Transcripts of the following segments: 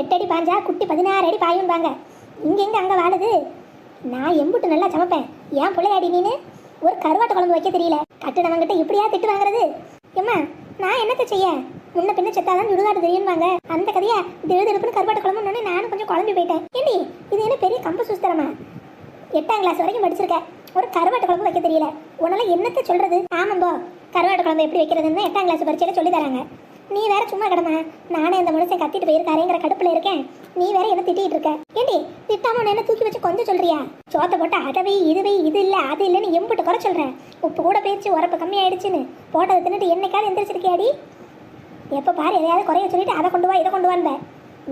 எட்டு அடி பாஞ்சா குட்டி பதினாறு அடி பாயும்பாங்க. இங்கெங்க அங்கே வாழுது? நான் எம்புட்டு நல்லா சமைப்பேன். ஏன் பிள்ளையாடி நீனு? ஒரு கருவாட்டு குழம்பு வைக்க தெரியல. கட்டுனவங்கிட்ட இப்படியா திட்டு வாங்குறது? ஏம்மா நான் என்னத்த செய்ய? முன்ன பின்ன செத்தாதான் சுடுகாடு தெரியும்பாங்க. அந்த கதையா திடுதிடுப்புன்னு கருவாட்டு குழம்புன்னு நானும் கொஞ்சம் குழம்பி போயிட்டேன். ஏண்டி இது என்ன பெரிய கம்பு சுஸ்தரமா எட்டாம் கிளாஸ் வரைக்கும் படிச்சிருக்க. ஒரு கருவாட்டு குழம்பு வைக்க தெரியல. உன்னால என்னத்த சொல்றது? ஆமாம்போ கருவாட்டு குழம்பு எப்படி வைக்கிறதுன்னு எட்டாம் கிளாஸ் பரிச்சையில சொல்லி தராங்க. நீ வேற சும்மா கிடமா நானே இந்த மனுஷன் கத்திட்டு போயிருக்காரேங்கிற கடுப்புல இருக்கேன். நீ வேற என்ன திட்டிட்டு இருக்க? ஏண்டி திட்டாம என்ன தூக்கி வச்சு கொஞ்சம் சொல்றியா? சோத்தை போட்டு அதவை இதுவை இது இல்ல அது இல்லைன்னு எம்பிட்டு குறை சொல்றேன் உப்பு கூட பேச்சு உரப்பு கம்மியாயிடுச்சுன்னு. போட்டதை தின்னுட்டு என்னைக்காவது எந்திரிச்சிருக்கியாடி? எப்போ பாரு எதையாவது குறைய சொல்லிட்டு அதை கொண்டு வா இதை கொண்டு வான்ப.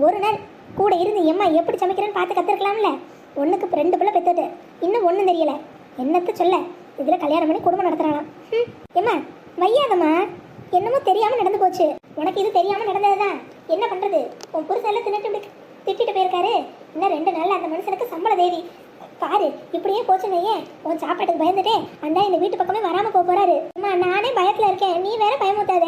ஒரு நாள் கூட இருந்து எம்மா எப்படி சமைக்கிறேன்னு பார்த்து கத்துருக்கலாம்ல? ஒன்றுக்கு ரெண்டு பிள்ளை பெற்றுட்டு இன்னும் ஒன்றும் தெரியல. என்னத்த சொல்ல? இதில் கல்யாணம் பண்ணி குடும்பம் நடத்துறானாம் ம் எம்மா வையாதம்மா. என்னமோ தெரியாமல் நடந்து போச்சு. உனக்கு இது தெரியாமல் நடந்ததுதான். என்ன பண்ணுறது உன் புருஷன் தின்னுட்டு இப்படி திட்டிட்டு போயிருக்காரு. இன்னும் ரெண்டு நாள்ல அந்த மனுஷனுக்கு சம்பள தேதி. பாரு இப்படியே போச்சுன்னு ஏன் உன் சாப்பாட்டுக்கு பயந்துட்டே அந்த இந்த வீட்டு பக்கமே வராம போக போறாரு. அம்மா நானே பயத்துல இருக்கேன். நீ வேற பயமுத்தாத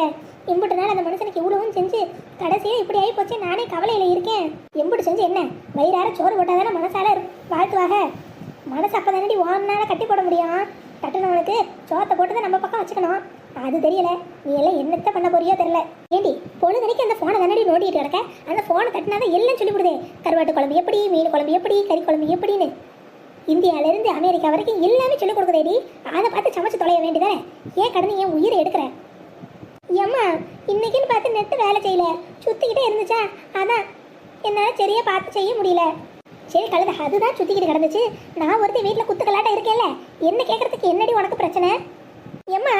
எம்பிட்டு நாள் அந்த மனுஷனுக்கு இவ்வளவும் செஞ்சு கடைசியா இப்படி ஆகி போச்சு நானே கவலையில இருக்கேன். எம்புட்டு செஞ்சு என்ன? வயிறார சோறு போட்டாதானே மனசால வாழ்த்துவாக? மனசு அப்பதானடி ஓனால கட்டி போட முடியும். கட்டுனவனுக்கு சோத்தை போட்டு தான் நம்ம பக்கம் வச்சுக்கணும். அது தெரியல. நீ எல்லாம் என்னத்த பண்ண போறியோ தெரியல. ஏண்டி பொழுதனைக்கு அந்த ஃபோனை தானடி நோண்டிட்டு கிடக்க? அந்த ஃபோனை தட்டினாதான் எல்லாம் சொல்லி கொடுதே கருவாட்டு குழம்பு எப்படி மீன் குழம்பு எப்படி கறி குழம்பு எப்படின்னு. இந்தியாவிலேருந்து அமெரிக்கா வரைக்கும் எல்லாமே சொல்லிக் கொடுக்குதேடி. அதை பார்த்து சமைச்சு தொலைய வேண்டியதானே ஏன் கடந்து என் உயிரை எடுக்கிற? ஏம்மா இன்னைக்குன்னு பார்த்து நெட்டு வேலை செய்யல. சுத்திக்கிட்டே இருந்துச்சா? அதான் என்னால் சரியா பார்த்து செய்ய முடியல. சரி கழுத அதுதான் சுத்திக்கிட்டு கிடந்துச்சு. நான் ஒருத்தர் வீட்டில் குத்துக்கலாட்ட இருக்கேன்ல. என்ன கேட்கறதுக்கு என்னடி உனக்கு பிரச்சனை? ஏம்மா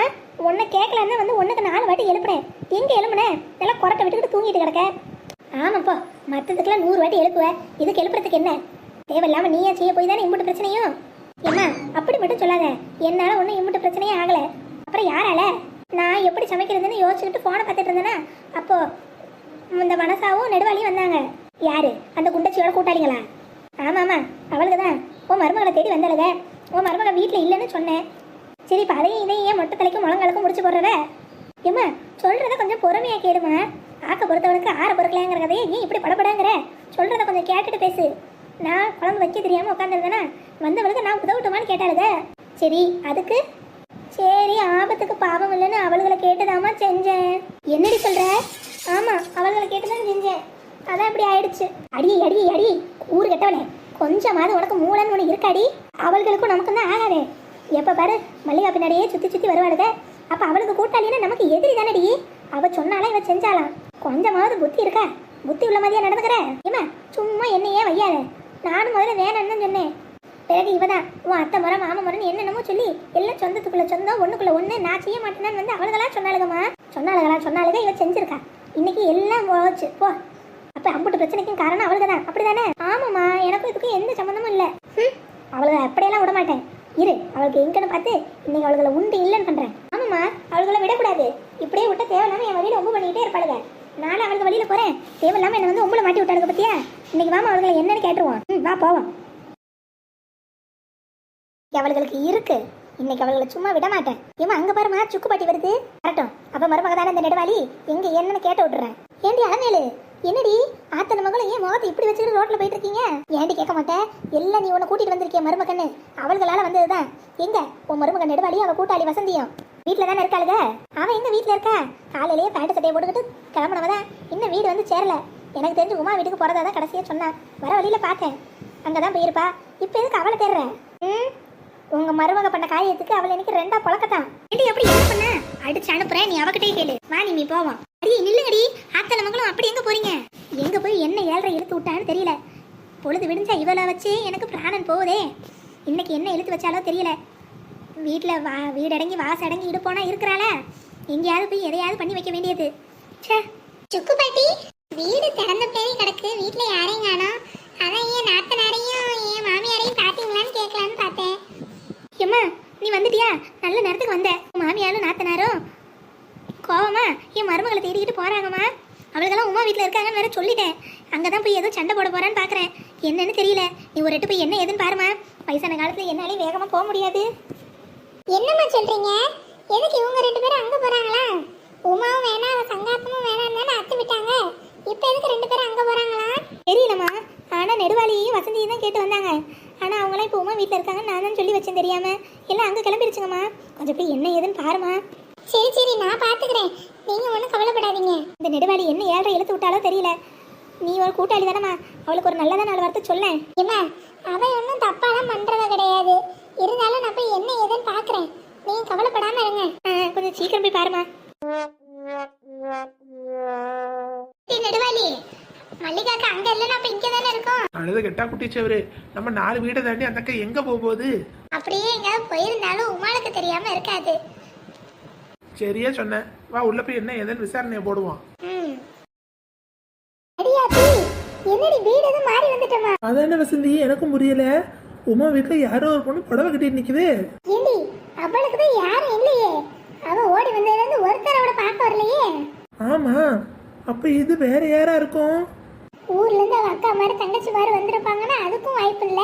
உன்னை கேட்கலன்னா வந்து உனக்கு நாலு வாட்டி எழுப்புறேன் எங்கே எழுப்புனே? இதெல்லாம் குரட்டை விட்டுக்கிட்டு தூங்கிட்டு கிடக்க. ஆமாப்பா மற்றதுக்கெல்லாம் நூறு வாட்டி எழுப்புவேன் இதுக்கு எழுப்புறதுக்கு என்ன? தேவையில்லாமல் நீயே செய்ய போய் தானே இம்புட்டு பிரச்சனையும்? ஏம்மா அப்படி மட்டும் சொல்லாத. என்னால் ஒன்றும் இம்புட்டு பிரச்சனையே ஆகலை. அப்புறம் யாரால? நான் எப்படி சமைக்கிறதுன்னு யோசிச்சுக்கிட்டு ஃபோனை பார்த்துட்டு இருந்தேனா அப்போ இந்த மனசாவும் நெடுவாளியும் வந்தாங்க. யாரு? அந்த குண்டச்சியோட கூட்டாளிங்களா? ஆமாம் ஆமாம் அவளுக்கு தான் உன் மருமகளை தேடி வந்தாளுங்க உன் மருமகள் வீட்டில் இல்லைன்னு சொன்னேன். சரி இப்போ அதையும் இதையும் ஏன் மொட்டை தலைக்கும் முழங்காலுக்கும் முடிச்சு போடுறத? ஏம்மா சொல்றத கொஞ்சம் பொறுமையா கேளுமா. ஆக்க பொறுத்தவனுக்கு ஆற பொறுக்கலாங்கிற கதையை ஏன் இப்படி படப்படாங்கிற சொல்றத கொஞ்சம் கேட்டுட்டு பேசு. நான் குழம்பு வைக்க தெரியாம உட்காந்துருந்தேனா வந்தவளுக்கு நான் உதவட்டுமான்னு கேட்டாளுங்க சரி அதுக்கு? சரி ஆபத்துக்கு பாவம் இல்லைன்னு அவளுகளை கேட்டுதாம்மா செஞ்சேன். என்னடி சொல்ற? ஆமா அவளுகளை கேட்டுதான் செஞ்சேன். அதான் இப்படி ஆயிடுச்சு. அடி அடி அடி ஊரு கெட்டவனே. கொஞ்சமாவது உனக்கு மூளைன்னு ஒன்று இருக்காடி? அவளுகளுக்கும் நமக்கும் தான் ஆகாதே. எப்போ பாரு மல்லிகா பின்னாடியே சுற்றி சுற்றி வருவாளுக. அப்போ அவளுக்கு கூட்டாளின்னா நமக்கு எதிரி தானடி? அவ சொன்னாலும் இவ செஞ்சாலாம் கொஞ்சமாவது புத்தி இருக்கா? புத்தி உள்ள மாதிரியா நடந்துக்கிற? ஏமா சும்மா என்னையே வையாத. நானும் முதல்ல வேணாம்னு சொன்னேன். பிறகு இவதான் உன் அத்தை முறை மாமா முறைன்னு என்னென்னமோ சொல்லி எல்லாம் சொந்தத்துக்குள்ள சொந்தம் ஒண்ணுக்குள்ள ஒண்ணு நான் செய்ய மாட்டேன்னு வந்து அவளுகளா சொன்னாளுகம்மா. சொன்னாளுகளா சொன்னாளுக இவ செஞ்சிருக்கா. இன்னைக்கு எல்லாம் போச்சு போ. அப்ப அம்புட்டு பிரச்சனைக்கும் காரணம் அவளுக்கு தான் அப்படிதானே? ஆமாம்மா எனக்கும் இதுக்கும் எந்த சம்மந்தமும் இல்லை. ம் அவளுக்கு அப்படியெல்லாம் விட மாட்டேன் இரு அவளுக்கு எங்கன்னு பார்த்து இன்னைக்கு அவளுகளை உண்டு இல்லைன்னு பண்றேன். ஆமாம்மா அவளுகளை விடக்கூடாது. இப்படியே விட்ட தேவையில்லாம என் வழியில் ஒம்பு பண்ணிக்கிட்டே இருப்பாளுங்க நானும் அவளுக்கு வழியில் போறேன். தேவையில்லாமல் என்னை வந்து உங்களை மாட்டி விட்டாளுங்க பத்தியா? இன்னைக்கு வாமா அவளுகளை என்னன்னு கேட்டுருவோம். ம் வா போவோம். அவளுகளுக்கு இருக்கு. இன்னைக்கு அவளை சும்மா விட மாட்டேன். ஏமா அங்க பாருமா சுக்கு பாட்டி வருது. வரட்டும். அப்ப மருமக தானே இந்த நெடுவாளி? எங்க என்னன்னு கேட்டு விட்டுறேன். ஏண்டி அலமேலு? என்னடி? ஆத்தன மகளும் இப்படி வச்சுக்கிட்டு ரோட்ல போயிட்டு இருக்கீங்க ஏன்டி கேட்க மாட்டேன் எல்லாம் நீ உன்னை கூட்டிட்டு வந்திருக்கிய மருமகன்னு. அவள்களால வந்ததுதான். எங்க? உன் மருமகன் நெடுவாளி அவ கூட்டாளி வசந்தியும். வீட்டுல தானே இருக்காளுங்க அவன் எங்க வீட்டுல இருக்கா? காலையிலேயே பேண்ட் சட்டையை போட்டுக்கிட்டு கிளம்புனவதான். இன்னும் வீடு வந்து சேரல. எனக்கு தெரிஞ்சு உமா வீட்டுக்கு போறதா தான் கடைசியா சொன்னான் வர வழியில பார்த்தேன். அங்கதான் போயிருப்பா. இப்ப எதுக்கு அவளை தேடுறேன் ம்? உங்க மருமக பண்ண காரியத்துக்கு அவள் எனக்கு ரெண்டா பழக்கத்தான். ஏடி எப்படி என்ன பண்ண? அடிச்சு அனுப்புறேன் நீ அவகிட்டே கேளு. வா நீ நீ போவோம். அடி நில்லுங்கடி. ஆத்தல மகளும் அப்படி எங்க போறீங்க? எங்க போய் என்ன ஏழரை இழுத்து விட்டான்னு தெரியல. பொழுது விடிஞ்சா இவளை வச்சு எனக்கு பிராணன் போகுதே. இன்னைக்கு என்ன இழுத்து வச்சாலோ தெரியல. வீட்டில் வா வீடடங்கி வாசடங்கி இடுப்போனா இருக்கிறாள? எங்கேயாவது போய் எதையாவது பண்ணி வைக்க வேண்டியது. ச்சே. சுக்கு பாட்டி வீடு திறந்த பேரி கிடக்கு. வீட்ல யாரையும் காணோம். அதான் என் நாத்தனாரையும் என் மாமியாரையும் பாத்தீங்களான்னு கேட்கலான்னு பார்த்தேன். ஏம்மா நீ வந்துட்டியா? நல்ல நேரத்துக்கு வந்த. உன் மாமியாரும் நாத்தனாரும்? கோவமா? என் மருமகளை தேடிக்கிட்டு போறாங்கம்மா. அவளுக்கெல்லாம் உமா வீட்டில் இருக்காங்கன்னு வேற சொல்லிட்டேன். அங்கே தான் போய் ஏதோ சண்டை போட போகிறான்னு பார்க்குறேன் என்னன்னு தெரியல. நீ ஒரு எட்டு போய் என்ன ஏதுன்னு பாருமா. வயசான காலத்தில் என்னாலே வேகமாக போக முடியாது. என்னம்மா சொல்கிறீங்க எதுக்கு இவங்க ரெண்டு பேரும் அங்கே போகிறாங்களா உமாவும் வேணாம் அவன் சங்காத்தமும் வேணாம் தானே அத்து விட்டாங்க. இப்போ எதுக்கு ரெண்டு பேரும் அங்கே போகிறாங்களா தெரியலம்மா. ஆனால் நெடுவாளியையும் வசந்தியும் தான் கேட்டு வந்தாங்க. ஆனால் அவங்களாம் இப்போ உமா வீட்டில் இருக்காங்கன்னு நான் தான் சொல்லி வச்சேன் தெரியாமல் எல்லாம் அங்கே கிளம்பிருச்சுங்கம்மா. கொஞ்சம் போய் என்ன ஏதுன்னு பாருமா. சரி சரி நான் பாத்துக்கிறேன். நீங்க ஒன்றும் கவலைப்படாதீங்க. இந்த நெடுவாளி என்ன ஏழரை இழுத்து விட்டாலோ தெரியல. நீ ஒரு கூட்டாளி தானம்மா. அவளுக்கு ஒரு நல்லதா நாலு வார்த்தை சொல்லேன் ஏம்மா அவன் ஒன்றும் தப்பாலாம் பண்றவ கிடையாது. இருந்தாலும் நான் போய் என்ன ஏதுன்னு பாக்குறேன். நீங்க கவலைப்படாம இருங்க. ஆ, கொஞ்சம் சீக்கிரம் போய் பாருமா ஏய், நெடுவாளி மல்லிகாக்கா அங்க இல்லைன்னா அப்ப இங்க தானே இருக்கோம். அழுத கெட்டா குட்டிச்சவரு நம்ம நாலு வீடை தாண்டி அந்த அக்கா எங்க போக போகுது? அப்படியே எங்கேயாவது போயிருந்தாலும் உமாளுக்கு தெரியாம இருக்காது. சரியா சொன்னேன் வா உள்ள போய் என்ன ஏதுன்னு விசாரணையை வந்துட்டோமா? அதான வசந்தி எனக்கும் புரியல. உமா வீட்டுல யாரோ ஒரு பொண்ணு புடவை கட்டிட்டு நிக்குது. அவளுக்கு தான் யாரும் இல்லையே. அவ ஓடி வந்ததுல இருந்து ஒருத்தர் அவளை பார்க்க வரலையே. ஆமா அப்ப இது வேற யாரா இருக்கும்? ஊர்ல இருந்து அவ அக்கா மாதிரி தங்கச்சி மாதிரி வந்திருப்பாங்கன்னா அதுக்கும் வாய்ப்பு இல்ல.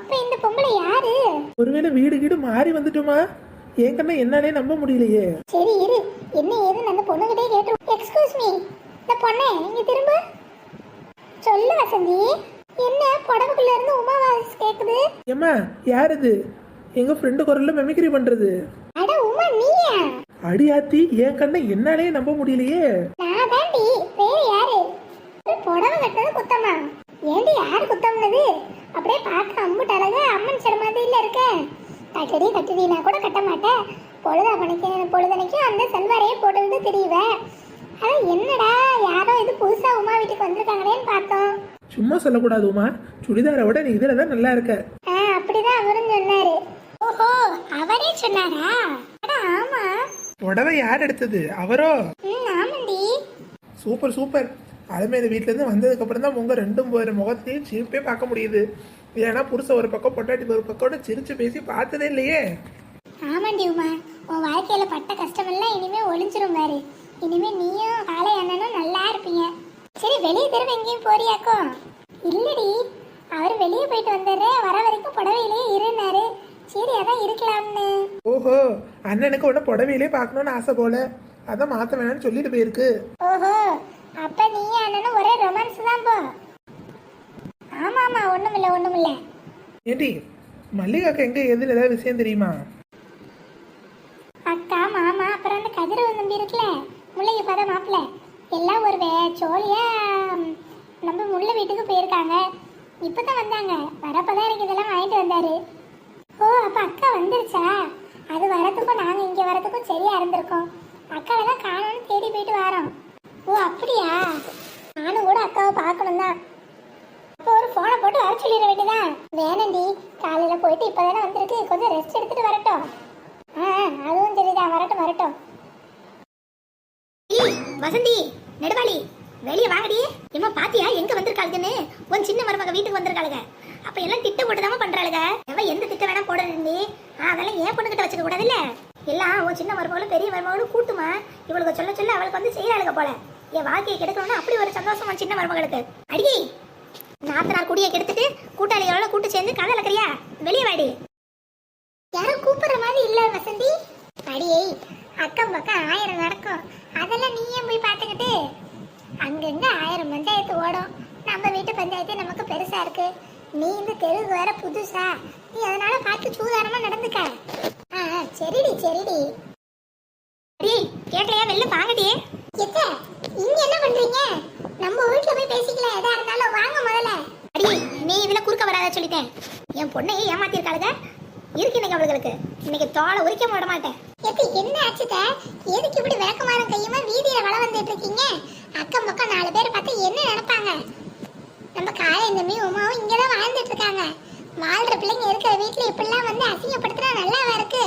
அப்ப இந்த பொம்பளை யாரு? ஒருவேளை வீடு கீடு மாறி வந்துட்டோமா? என் கண்ணை என்னாலே நம்ப முடியலையே. சரி இரு. என்ன ஏதுன்னு அந்த பொண்ணுகிட்டே கேட்டு எக்ஸ்கியூஸ் மீ இந்த பொண்ணே இங்க திரும்ப. சொல்லு வசந்தி. என்ன புடவுக்குள்ள இருந்து உமா வாய்ஸ் கேக்குது? ஏம்மா யார் இது? எங்க ஃப்ரெண்டு குரல்ல மெமிக்ரி பண்றது. அட உமா நீயா? அடியாத்தி என் கண்ணை என்னாலே நம்ப முடியலையே. நான் தாண்டி வேற யாரு? ஒரு புடவை கட்டினது குத்தமா? ஏண்டி யாரு குத்தம்னது? அப்படியே பார்க்க அம்புட்டு அழகா அம்மன் சில மாதிரி இல்ல இருக்க கட்டடி கட்டடி நான் கூட கட்ட மாட்டேன் பொழுதா பணிக்க பொழுதனைக்கும் அந்த சல்வாரையே போட்டுக்கிட்டு திரியுவேன் அதான் என்னடா யாரோ இது புதுசா உமா வீட்டுக்கு வந்திருக்காங்களேன்னு பார்த்தோம். சும்மா சொல்லக்கூடாது உமா. சுடிதாரை விட நீ இதுல தான் நல்லா இருக்க. ஆ அப்படிதான் அவரும் சொன்னாரு. ஓஹோ அவரே சொன்னாரா? ஆமா. புடவை யார் எடுத்தது? அவரோ? ம் ஆமாண்டி. Super super. அலமேல வீட்ல இருந்து வந்ததுக்கு அப்புறம் தான் உங்க ரெண்டும் முகத்தையும் சிரிப்பே பார்க்க முடியுது. ஏன்னா புருஷன் ஒரு பக்கம் பொண்டாட்டி ஒரு பக்கம் சிரிச்சு பேசி பார்த்ததே இல்லையே. ஆமாண்டி உமா. உன் வாழ்க்கையில பட்ட கஷ்டமெல்லாம் இனிமே ஒளிஞ்சிரும் பாரு. இனிமே நீயும் காலை அண்ணனும் நல்லா இருப்பீங்க. சரி வெளியே திரும்ப எங்கேயும் போறியாக்கோ? இல்லடி. அவர் வெளியே போயிட்டு வந்தாரு. வர வரைக்கும் புடவையிலேயே இருந்தாரு சரி அதான் இருக்கலாம்னு. ஓஹோ அண்ணனுக்கு உடனே புடவையிலே பார்க்கணும்னு ஆசை போல. அதான் மாத்த வேணாம்னு சொல்லிட்டு போயிருக்கு. ஓஹோ அப்ப நீ அண்ணனும் ஒரே ரொமான்ஸ் தான் போ. ஆமா ஆமா ஒண்ணுமில்ல ஒண்ணுமில்ல. ஏண்டி மல்லிகாக்கு எங்க எதுன்னு ஏதாவது விஷயம் தெரியுமா? அக்கா மாமா அப்புறம் அந்த கதிரவன் தம்பி இருக்குல்ல முல்லைக்கு பத மாப்பிள்ள. எல்லாம் ஒரு வே சோழியா நம்ம முல்லை வீட்டுக்கு போயிருக்காங்க. இப்பதான் வந்தாங்க. வரப்பதான் எனக்கு இதெல்லாம் வாங்கிட்டு வந்தாரு. ஓ அப்ப அக்கா வந்துருச்சா? அது வரதுக்கும் நாங்க இங்க வரதுக்கும் சரியா இருந்திருக்கோம். அக்காவை தான் காணோம்னு தேடி போயிட்டு வரோம். ஓ அப்படியா? நானும் கூட அக்காவை பார்க்கணும் தான் அப்போ ஒரு ஃபோனை போட்டு வர சொல்லிட வேண்டியதான் வேணண்டி காலையில போயிட்டு இப்பதானே வந்திருக்கு. கொஞ்சம் ரெஸ்ட் எடுத்துட்டு வரட்டும். ஆ அதுவும் சரிதான். வரட்டும் வரட்டும். வசந்தி நெடுவாளி வெளியே வாங்கடி. இம்மா பாத்தியா? எங்க வந்திருக்காளுங்கன்னு? உன் சின்ன மருமக வீட்டுக்கு வந்திருக்காளுங்க. அப்ப எல்லாம் திட்டம் போட்டுதாம பண்றாளுங்க. எவ எந்த திட்டம் வேணா போடணுண்டி அதெல்லாம் ஏன் பொண்ணு கிட்ட வச்சுக்க கூடாது இல்ல எல்லாம் உன் சின்ன மருமகளும் பெரிய மருமகளும் கூட்டுமா? இவளுக்கு சொல்ல சொல்ல அவளுக்கு வந்து செய்யறாளுங்க போல. என் வாழ்க்கையை கெடுக்கணும்னு அப்படி ஒரு சந்தோஷம் உன் சின்ன மருமகளுக்கு. அடியே நாத்தனார் குடியை கெடுத்துட்டு கூட்டாளிகளோட கூட்டு சேர்ந்து கதை இழக்கிறியா வெளியே வாடி. யாரும் கூப்பிடுற மாதிரி இல்ல வசந்தி. அடியே அக்கம் பக்கம் ஆயிரம் நடக்கும். அதெல்லாம் நீ ஏன் போய் பார்த்துக்கிட்டு. அங்கங்க ஆயிரம் பஞ்சாயத்து ஓடும். நம்ம வீட்டு பஞ்சாயத்து நமக்கு பெருசா இருக்கு. நீ இந்த தெருவுக்கு வேற புதுசா? நீ அதனால பார்த்து சூதானமா நடந்துக்க. ஆ சரிடி சரிடி. அடியே கேட்கலையா வெளில வாங்கடியே எத்த இங்க என்ன பண்றீங்க? நம்ம வீட்ல போய் பேசிக்கலாம் எதா இருந்தாலும் வாங்க முதல்ல. அடியே நீ இதுல குறுக்க வராத சொல்லிட்டேன். என் பொண்ணையே ஏமாத்திருக்காளுங்க இருக்கு இன்னைக்கு அவளுகளுக்கு. இன்னைக்கு தோலை உரிக்க விட மாட்டேன். எப்ப என்ன ஆச்சுத எதுக்கு இப்படி விளக்கமான கையுமா? வீதியில வள வந்துட்டு இருக்கீங்க. அக்கம் பக்கம் நாலு பேர் பார்த்து என்ன நினைப்பாங்க? நம்ம காலைந்தமி உமாவும் இங்கதான் வாழ்ந்துட்டு இருக்காங்க. வாழ்ற பிள்ளைங்க இருக்கிற வீட்டுல இப்படிலாம் வந்து அசிங்கப்படுத்துறா நல்லாவா இருக்கு?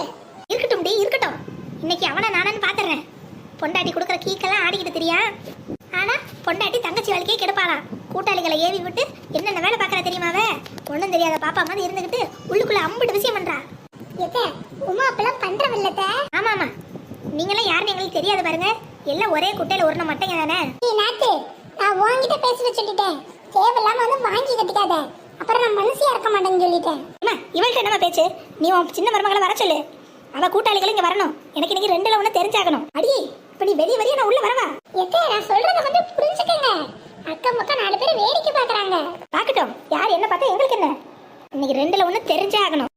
இருக்கட்டும் டி இருக்கட்டும். இன்னைக்கு அவனை நானு பாத்துறேன். பொண்டாட்டி கொடுக்குற கீக்கெல்லாம் ஆடிக்கிட்டு தெரியா? தங்கச்சி வாழ்க்கையே கெடுப்பாளாம். கூட்டாளிகளை ஏவி விட்டு என்னென்ன வேலை பார்க்கறா தெரியுமாவ ஒண்ணும் தெரியாத பாப்பா மாதிரி இருந்துகிட்டு உள்ளுக்குள்ள அம்புட்டு விஷயம் பண்றா. உமா அப்பெல்லாம் பண்றவில்லத்த ஆமா ஆமா நீங்களாம் யாருன்னு எங்களுக்கு தெரியாது பாருங்க. எல்லாம் ஒரே குட்டையில உருண மட்டைங்க தானே? நாத்து நான் உன்கிட்ட பேச சொல்லிட்டேன். தேவையில்லாம வந்து வாங்கி கட்டிக்காத. அப்புறம் நான் மனசியா இருக்க மாட்டேன்னு சொல்லிட்டேன். அம்மா இவள்கிட்ட என்னம்மா பேச்சு? நீ உன் சின்ன மருமகளை வர சொல்லு. அவ கூட்டாளிகள் இங்க வரணும். எனக்கு இன்னைக்கு ரெண்டுல ஒண்ணு தெரிஞ்சாகணும். அடி இப்ப நீ வெளிய வரைய நான் உள்ள வரவா? எத்தே நான் சொல்றத வந்து புரிஞ்சுக்கங்க. அக்கம் பக்கம் நாலு பேர் வேடிக்கை பாக்குறாங்க. பார்க்கட்டும். யார் என்ன பார்த்தா எங்களுக்கு என்ன? இன்னைக்கு ரெண்டுல ஒண்ணு தெரிஞ்சே ஆகணும்.